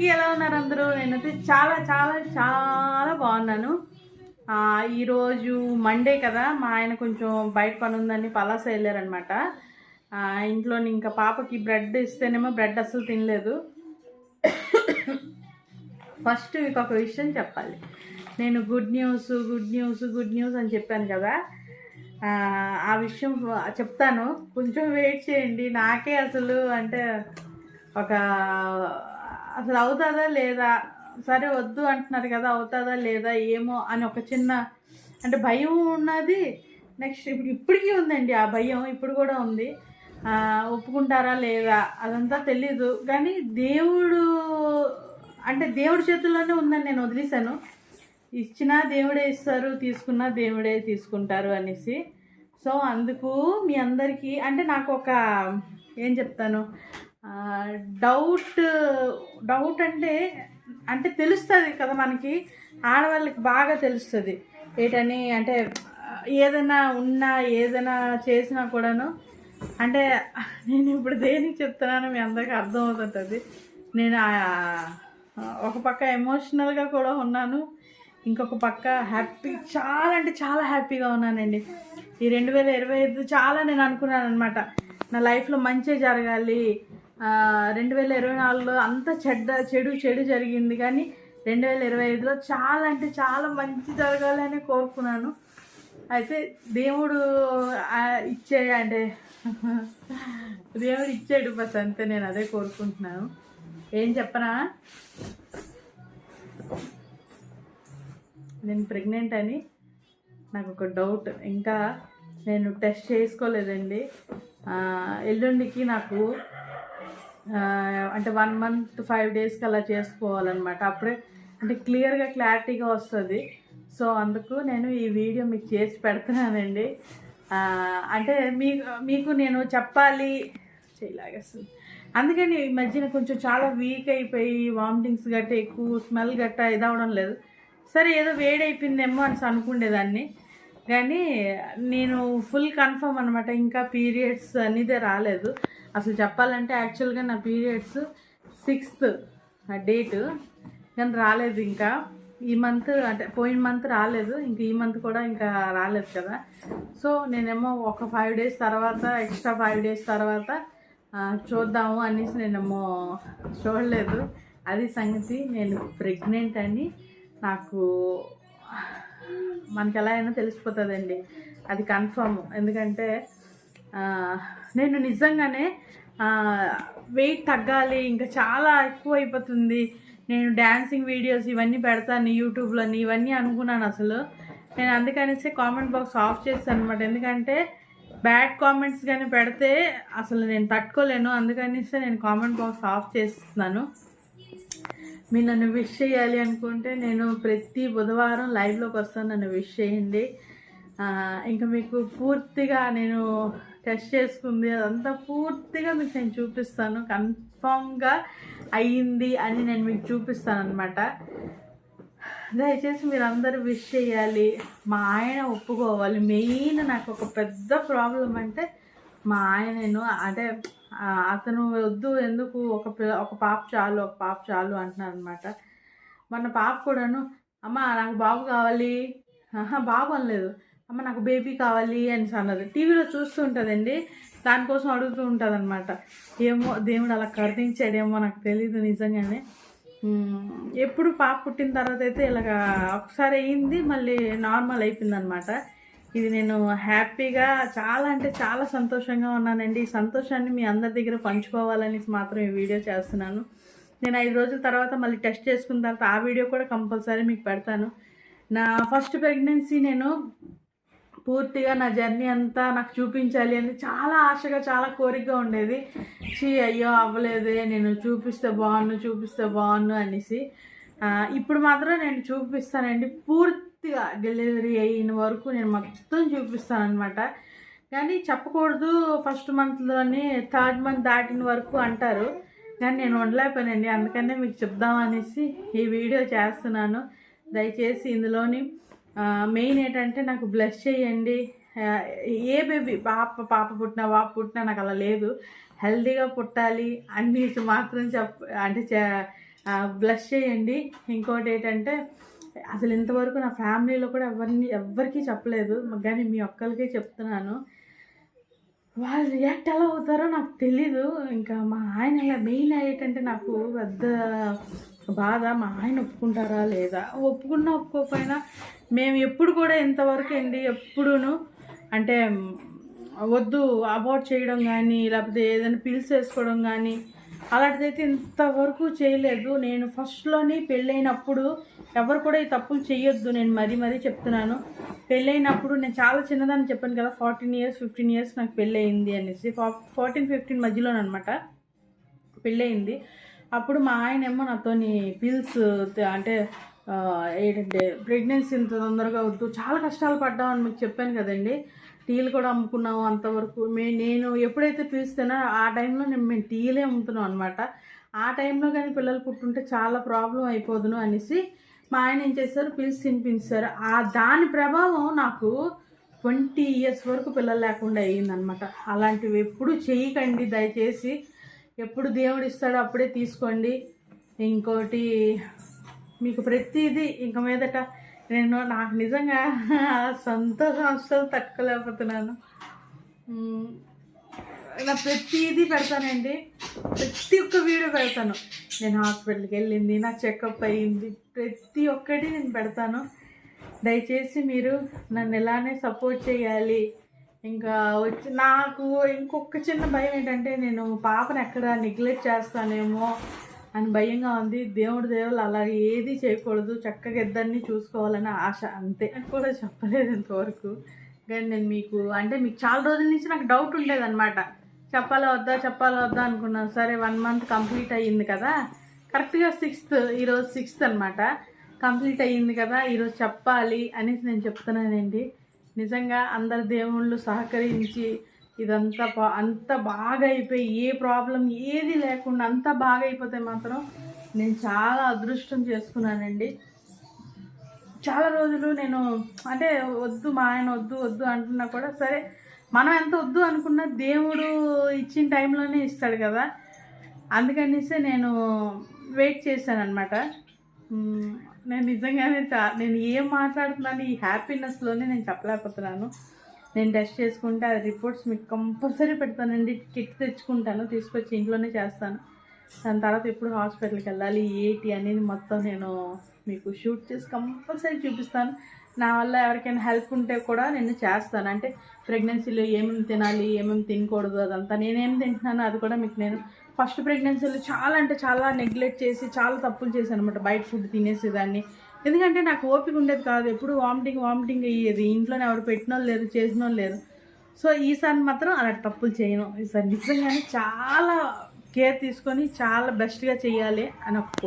అందరికీ ఎలా ఉన్నారు అందరూ? నేనైతే చాలా చాలా చాలా బాగున్నాను. ఈరోజు మండే కదా మా ఆయన కొంచెం బయట పని ఉందని పలాస వెళ్ళారనమాట ఇంట్లో ఇంకా పాపకి బ్రెడ్ ఇస్తేనేమో బ్రెడ్ అసలు తినలేదు. ఫస్ట్ మీకు ఒక విషయం చెప్పాలి. నేను good news good news good news అని చెప్పాను కదా. ఆ విషయం చెప్తాను. కొంచెం వెయిట్ చేయండి. నాకే అసలు అంటే ఒక అసలు అవుతుందా లేదా? సరే వద్దు అంటున్నారు కదా అవుతుందా లేదా ఏమో అని ఒక చిన్న అంటే భయం ఉన్నది. నెక్స్ట్ ఇప్పుడు ఇప్పటికీ ఉందండి ఆ భయం ఇప్పుడు కూడా ఉంది. ఒప్పుకుంటారా లేదా? అదంతా తెలీదు. కానీ దేవుడు అంటే దేవుడి చేతుల్లోనే ఉందని నేను వదిలేశాను. ఇచ్చినా దేవుడే ఇస్తారు తీసుకున్నా దేవుడే తీసుకుంటారు అనేసి. సో అందుకు మీ అందరికీ అంటే నాకు ఒక ఏం చెప్తాను? డౌట్ డౌట్ అంటే అంటే తెలుస్తుంది కదా మనకి. ఆడవాళ్ళకి బాగా తెలుస్తుంది. ఏటని అంటే ఏదైనా ఉన్నా ఏదైనా చేసినా కూడాను. అంటే నేను ఇప్పుడు దేనికి చెప్తున్నానో మీ అందరికీ అర్థమవుతుంటుంది. నేను ఒక పక్క ఎమోషనల్గా కూడా ఉన్నాను. ఇంకొక పక్క హ్యాపీ చాలా అంటే చాలా హ్యాపీగా ఉన్నానండి. ఈ రెండు వేల ఇరవై ఐదు చాలా నేను అనుకున్నాను అనమాట నా లైఫ్లో మంచి జరగాలి. రెండు వేల ఇరవై నాలుగులో అంత చెడ్డ చెడు చెడు జరిగింది. కానీ రెండు వేల ఇరవై ఐదులో చాలా అంటే చాలా మంచి జరగాలని కోరుకున్నాను. అయితే దేవుడు ఇచ్చే అంటే దేవుడు ఇచ్చాడు బస్ అంతే నేను అదే కోరుకుంటున్నాను. ఏం చెప్పనా? నేను ప్రెగ్నెంట్ అని నాకు ఒక డౌట్. ఇంకా నేను టెస్ట్ చేసుకోలేదండి. ఎల్లుండికి నాకు అంటే వన్ మంత్ ఫైవ్ డేస్కి అలా చేసుకోవాలన్నమాట. అప్పుడే అంటే క్లియర్గా క్లారిటీగా వస్తుంది. సో అందుకు నేను ఈ వీడియో మీకు చేసి పెడుతున్నానండి. అంటే మీకు మీకు నేను చెప్పాలి. చేయలాగేస్తుంది అందుకని ఈ మధ్యన కొంచెం చాలా వీక్ అయిపోయి వామిటింగ్స్ గట్ట ఎక్కువ స్మెల్ గట్ట ఇది అవడం లేదు. సరే ఏదో వేడైపోయిందేమో అని అనుకునేదాన్ని కానీ నేను ఫుల్ కన్ఫర్మ్ అనమాట ఇంకా పీరియడ్స్ అనేదే రాలేదు. అసలు చెప్పాలంటే యాక్చువల్గా నా పీరియడ్స్ సిక్స్త్ డేట్ కానీ రాలేదు ఇంకా. ఈ మంత్ అంటే పోయిన మంత్ రాలేదు. ఇంకా ఈ మంత్ కూడా ఇంకా రాలేదు కదా. సో నేనేమో ఒక ఫైవ్ డేస్ తర్వాత ఎక్స్ట్రా ఫైవ్ డేస్ తర్వాత చూద్దాము అనేసి నేనేమో చూడలేదు. అది సంగతి. నేను ప్రెగ్నెంట్ అని నాకు మనకి ఎలా అయినా తెలిసిపోతుందండి. అది కన్ఫర్మ్ ఎందుకంటే నేను నిజంగానే వెయిట్ తగ్గాలి ఇంకా చాలా ఎక్కువ అయిపోతుంది నేను డ్యాన్సింగ్ వీడియోస్ ఇవన్నీ పెడతాను యూట్యూబ్లోని ఇవన్నీ అనుకున్నాను అసలు. నేను అందుకనేసి కామెంట్ బాక్స్ ఆఫ్ చేస్తాను అనమాట ఎందుకంటే బ్యాడ్ కామెంట్స్ కానీ పెడితే అసలు నేను తట్టుకోలేను. అందుకనేసి నేను కామెంట్ బాక్స్ ఆఫ్ చేస్తున్నాను. మీరు నన్ను విష్ చేయాలి అనుకుంటే నేను ప్రతి బుధవారం లైవ్లోకి వస్తాను నన్ను విష్ చేయండి. ఇంకా మీకు పూర్తిగా నేను టెస్ట్ చేసుకుంది అదంతా పూర్తిగా మీకు నేను చూపిస్తాను. కన్ఫామ్గా అయ్యింది అని నేను మీకు చూపిస్తాను అనమాట దయచేసి మీరందరూ విష్ చేయాలి. మా ఆయన ఒప్పుకోవాలి. మెయిన్ నాకు ఒక పెద్ద ప్రాబ్లం అంటే మా ఆయన నేను అంటే అతను వద్దు ఎందుకు? ఒక ఒక పాప చాలు ఒక పాప చాలు అంటున్నారు అనమాట మన పాప కూడాను అమ్మ నాకు బాబు కావాలి. ఆహా బాబు అనలేదు. అమ్మ నాకు బేబీ కావాలి అని అన్నది. టీవీలో చూస్తూ ఉంటుందండి. దానికోసం అడుగుతూ ఉంటుంది అనమాట ఏమో దేవుడు అలా కరుణించాడేమో నాకు తెలియదు నిజంగానే. ఎప్పుడు పాప పుట్టిన తర్వాత అయితే ఇలాగ ఒకసారి అయింది మళ్ళీ నార్మల్ అయిపోయింది అనమాట ఇది నేను హ్యాపీగా చాలా అంటే చాలా సంతోషంగా ఉన్నానండి. ఈ సంతోషాన్ని మీ అందరి దగ్గర పంచుకోవాలని మాత్రం ఈ వీడియో చేస్తున్నాను. నేను ఐదు రోజుల తర్వాత మళ్ళీ టెస్ట్ చేసుకున్న తర్వాత ఆ వీడియో కూడా కంపల్సరీ మీకు పెడతాను. నా ఫస్ట్ ప్రెగ్నెన్సీ నేను పూర్తిగా నా జర్నీ అంతా నాకు చూపించాలి అని చాలా ఆశగా చాలా కోరికగా ఉండేది. చీ అయ్యో అవ్వలేదే నేను చూపిస్తే బాగున్ను చూపిస్తే బాగున్ను అనేసి. ఇప్పుడు మాత్రం నేను చూపిస్తానండి. పూర్తి పూర్తిగా డెలివరీ అయిన వరకు నేను మొత్తం చూపిస్తాను అనమాట కానీ చెప్పకూడదు ఫస్ట్ మంత్లోని థర్డ్ మంత్ దాటిన వరకు అంటారు. కానీ నేను ఉండలేకపోయానండి. అందుకనే మీకు చెప్దామనేసి ఈ వీడియో చేస్తున్నాను. దయచేసి ఇందులోని మెయిన్ ఏంటంటే నాకు బ్లెస్ చేయండి. ఏ బేబీ పాప పాప పుట్టినా పాప పుట్టినా నాకు అలా లేదు. హెల్దీగా పుట్టాలి అన్ని మాత్రం చెప్ అంటే చే- బ్లష్ చేయండి. ఇంకోటి ఏంటంటే అసలు ఇంతవరకు నా ఫ్యామిలీలో కూడా ఎవరిని ఎవ్వరికీ చెప్పలేదు. కానీ మీ ఒక్కరికే చెప్తున్నాను. వాళ్ళు రియాక్ట్ ఎలా అవుతారో నాకు తెలీదు. ఇంకా మా ఆయన ఇలా మెయిన్ అయ్యేటంటే నాకు పెద్ద బాధ. మా ఆయన ఒప్పుకుంటారా లేదా? ఒప్పుకున్నా ఒప్పుకోకపోయినా మేము ఎప్పుడు కూడా ఇంతవరకు అండి ఎప్పుడూను అంటే వద్దు అబార్ట్ చేయడం కానీ లేకపోతే ఏదైనా పిల్స్ వేసుకోవడం కానీ అలాంటిదైతే ఇంతవరకు చేయలేదు. నేను ఫస్ట్లోని పెళ్ళైనప్పుడు ఎవరు కూడా ఈ తప్పులు చేయొద్దు నేను మరీ మరీ చెప్తున్నాను. పెళ్ళైనప్పుడు నేను చాలా చిన్నదాన్ని చెప్పాను కదా ఫార్టీన్ ఇయర్స్ ఫిఫ్టీన్ ఇయర్స్ నాకు పెళ్ళయింది అనేసి. ఫార్టీన్ ఫిఫ్టీన్ మధ్యలోనమాట పెళ్ళయింది. అప్పుడు మా ఆయన ఏమో నాతోని పిల్స్ అంటే ఏంటంటే ప్రెగ్నెన్సీ ఇంత తొందరగా వద్దు చాలా కష్టాలు పడ్డామని మీకు చెప్పాను కదండి. టీలు కూడా అమ్ముకున్నాము అంతవరకు. మే నేను ఎప్పుడైతే పిలుస్తానో ఆ టైంలో నేను మేము టీలే అమ్ముతున్నాం అనమాట ఆ టైంలో కానీ పిల్లలు పుట్టుంటే చాలా ప్రాబ్లం అయిపోదును అనేసి మా ఆయన ఏం చేశారు? పిలిచి తినిపించారు. ఆ దాని ప్రభావం నాకు ట్వంటీ ఇయర్స్ వరకు పిల్లలు లేకుండా అయ్యిందనమాట అలాంటివి ఎప్పుడు చేయకండి దయచేసి. ఎప్పుడు దేవుడు ఇస్తాడో అప్పుడే తీసుకోండి. ఇంకోటి మీకు ప్రతిదీ ఇంక మీదట నేను నాకు నిజంగా సంతోషం అస్సలు తట్టుకోలేకపోతున్నాను. నా ప్రతిదీ పెడతానండి. ప్రతి ఒక్క వీడియో పెడతాను. నేను హాస్పిటల్కి వెళ్ళింది నా చెకప్ అయ్యింది ప్రతి ఒక్కటి నేను పెడతాను. దయచేసి మీరు నన్ను ఎలానే సపోర్ట్ చేయాలి. ఇంకా వచ్చి నాకు ఇంకొక చిన్న భయం ఏంటంటే నేను పాపను ఎక్కడ నెగ్లెక్ట్ చేస్తానేమో అని భయంగా ఉంది. దేవుడి దేవుళ్ళు అలా ఏది చేయకూడదు. చక్కగా ఇద్దరిని చూసుకోవాలని ఆశ అంతే. అని కూడా చెప్పలేదు ఇంతవరకు. కానీ నేను మీకు అంటే మీకు చాలా రోజుల నుంచి నాకు డౌట్ ఉండేదన్నమాట. చెప్పాలా వద్దా చెప్పాలా వద్దా అనుకున్నాను. సరే వన్ మంత్ కంప్లీట్ అయ్యింది కదా. కరెక్ట్గా సిక్స్త్ ఈరోజు సిక్స్త్ అనమాట కంప్లీట్ అయ్యింది కదా ఈరోజు చెప్పాలి అనేసి నేను చెప్తున్నానండి. నిజంగా అందరు దేవుళ్ళు సహకరించి ఇదంతా బా- అంత బాగా అయిపోయి ఏ ప్రాబ్లం ఏది లేకుండా అంత బాగా అయిపోతే మాత్రం నేను చాలా అదృష్టం చేసుకున్నానండి. చాలా రోజులు నేను అంటే వద్దు మా ఆయన వద్దు వద్దు అంటున్నా కూడా సరే మనం ఎంత వద్దు అనుకున్నా దేవుడు ఇచ్చిన టైంలోనే ఇస్తాడు కదా. అందుకనేసి నేను వెయిట్ చేశాను అనమాట నేను నిజంగానే చా- నేను ఏం మాట్లాడుతున్నాను ఈ హ్యాపీనెస్లోనే నేను చెప్పలేకపోతున్నాను. నేను టెస్ట్ చేసుకుంటే ఆ రిపోర్ట్స్ మీకు కంపల్సరీ పెడతానండి. కిట్ తెచ్చుకుంటాను తీసుకొచ్చి ఇంట్లోనే చేస్తాను. దాని తర్వాత ఎప్పుడు హాస్పిటల్కి వెళ్ళాలి ఏంటి అనేది మొత్తం నేను మీకు షూట్ చేసి కంపల్సరీ చూపిస్తాను. నా వల్ల ఎవరికైనా హెల్ప్ ఉంటే కూడా నేను చేస్తాను. అంటే ప్రెగ్నెన్సీలో ఏమేమి తినాలి ఏమేమి తినకూడదు అదంతా నేనేం తింటున్నాను అది కూడా మీకు నేను ఫస్ట్ ప్రెగ్నెన్సీలో చాలా అంటే చాలా నెగ్లెక్ట్ చేసి చాలా తప్పులు చేశాను అనమాట బయట ఫుడ్ తినేసేదాన్ని ఎందుకంటే నాకు ఓపిక ఉండేది కాదు. ఎప్పుడు వామిటింగ్ వామిటింగ్ అయ్యేది. ఇంట్లోనే ఎవరు పెట్టినో లేరు చేసిన వాళ్ళు లేరు. సో ఈసారి మాత్రం అలాంటి తప్పులు చేయను. ఈసారి నిజంగానే చాలా కేర్ తీసుకొని చాలా బెస్ట్గా చేయాలి అని ఒక